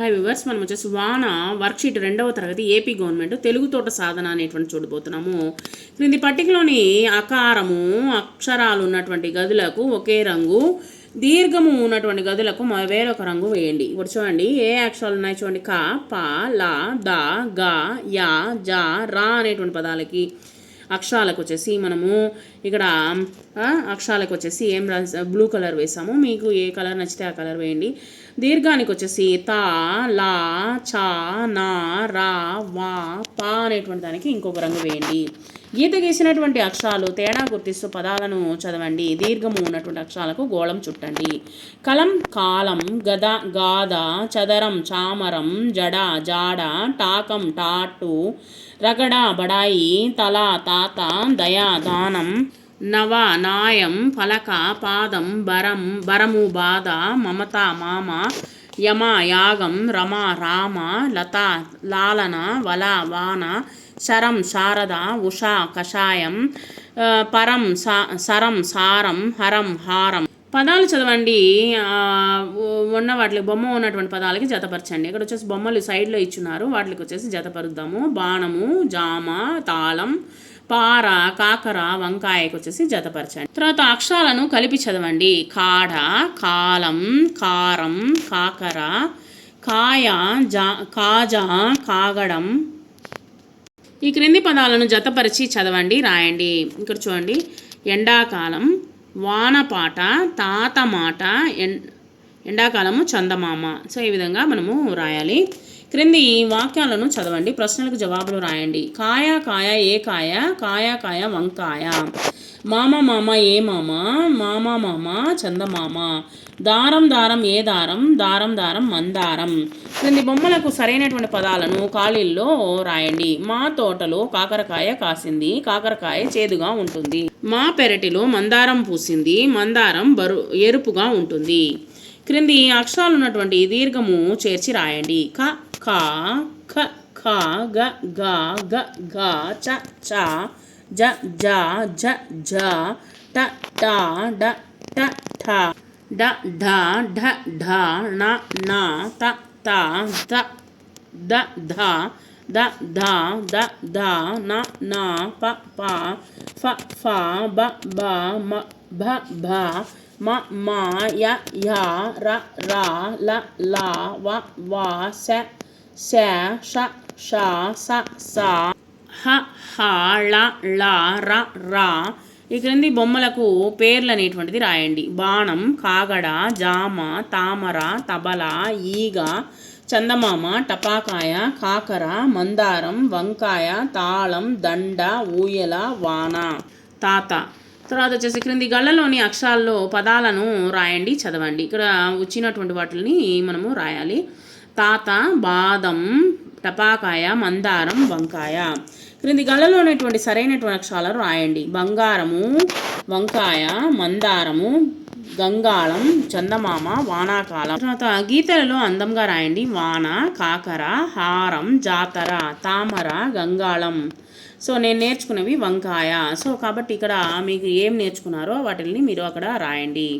Hi viewers మనం వచ్చేసి వాన వర్క్షీట్ రెండవ తరగతి ఏపీ గవర్నమెంట్ తెలుగు తోట సాధన అనేటువంటి చూడబోతున్నాము. క్రింది పట్టికలోని అకారము అక్షరాలు ఉన్నటువంటి గదులకు ఒకే రంగు దీర్ఘము ఉన్నటువంటి గదులకు వేరొక రంగు వేయండి. ఇప్పుడు చూడండి ఏ అక్షరాలు ఉన్నాయి చూడండి. క ప ల ద గ యా జ రా అనేటువంటి పదాలకి. అక్షరాలకు వచ్చేసి మనము ఇక్కడ అక్షరాలకు వచ్చేసి ఏం రాసా బ్లూ కలర్ వేసాము. మీకు ఏ కలర్ నచ్చితే ఆ కలర్ వేయండి. దీర్ఘానికి వచ్చేసి తా లా చా నా రా వా పా అనేటువంటి దానికి ఇంకొక రంగు వేయండి. గీత గీసినటువంటి అక్షరాలు తేడా గుర్తిస్తూ పదాలను చదవండి. దీర్ఘము ఉన్నటువంటి అక్షరాలకు గోళం చుట్టండి. కలం కాలం గద గాద చదరం చామరం జడ జాడ టాకం టాటు రగడ బడాయి తల తాత దయా దానం నవ నాయం ఫలక పాదం బరం బరము బాధ మమత మామ యమ యాగం రమ రామ లత లాలన వల వాన శరం శారద ఉష కషాయం ఆ, పరం సా సరం సారం హరం హారం. పదాలు చదవండి. ఆ, ఉన్న వాటికి బొమ్మ ఉన్నటువంటి పదాలకి జతపరచండి. ఇక్కడ వచ్చేసి బొమ్మలు సైడ్లో ఇచ్చున్నారు. వాటికి వచ్చేసి జతపరుద్దాము. బాణము జామ తాళం పార కాకర వంకాయకు వచ్చేసి జతపరచండి. తర్వాత అక్షరాలను కలిపి చదవండి. కాడ కాలం కారం కాకర కాయ జా కాజా కాగడం. ఈ క్రింది పదాలను జతపరిచి చదవండి రాయండి. ఇక్కడ చూడండి. ఎండాకాలం వానపాట తాత మాట ఎన్ ఎండాకాలము చందమామ. సో ఈ విధంగా మనము రాయాలి. క్రింది వాక్యాలను చదవండి. ప్రశ్నలకు జవాబులు రాయండి. కాయ కాయ ఏ కాయ? కాయ కాయ వంకాయ మామ మామ ఏ మామ? మామ మామ చందమామ. దారం దారం ఏ దారం? దారం దారం మందారం. క్రింది బొమ్మలకు సరైనటువంటి పదాలను ఖాళీల్లో రాయండి. మా తోటలో కాకరకాయ కాసింది. కాకరకాయ చేదుగా ఉంటుంది. మా పెరటిలో మందారం పూసింది. మందారం బరు ఎరుపుగా ఉంటుంది. క్రింది అక్షరాలు ఉన్నటువంటి దీర్ఘము చేర్చి రాయండి. క ఖ ఖ ఖ గ గ గ ఘ చ చ జ జ జ జ ట ట డ ట ఠ డ ఢ ఢ ఢ ణ న త త ద ద ధ ద ధ ద ధ న న ప ప ఫ ఫ బ బ మ భ భ మ మా య య ర ర ల ల వ వ స స ష ష స స హ హ ళ ళ ర ర ఈ క్రింది బొమ్మలకు పేర్లు అనేటువంటిది రాయండి. బాణం కాగడ జామ తామర తబల ఈగ చందమామ టపాకాయ కాకర మందారం వంకాయ తాళం దండ ఊయల వాన. తాత తర్వాత వచ్చేసి క్రింది గళ్ళలోని అక్షరాల్లో పదాలను రాయండి చదవండి. ఇక్కడ వచ్చినటువంటి వాటిని మనము రాయాలి. తాత బాదం టపాకాయ మందారం వంకాయ. క్రింది గళ్ళలో ఉన్నటువంటి సరైనటువంటి అక్షరాలను రాయండి. బంగారము వంకాయ మందారము గంగాళం చందమామ వానాకాలం. తర్వాత గీతలలో అందంగా రాయండి. వాన కాకర హారం జాతర తామర గంగాళం. సో నేను నేర్చుకున్నవి వంకాయ. సో కాబట్టి ఇక్కడ మీకు ఏం నేర్చుకున్నారో వాటిని మీరు అక్కడ రాయండి.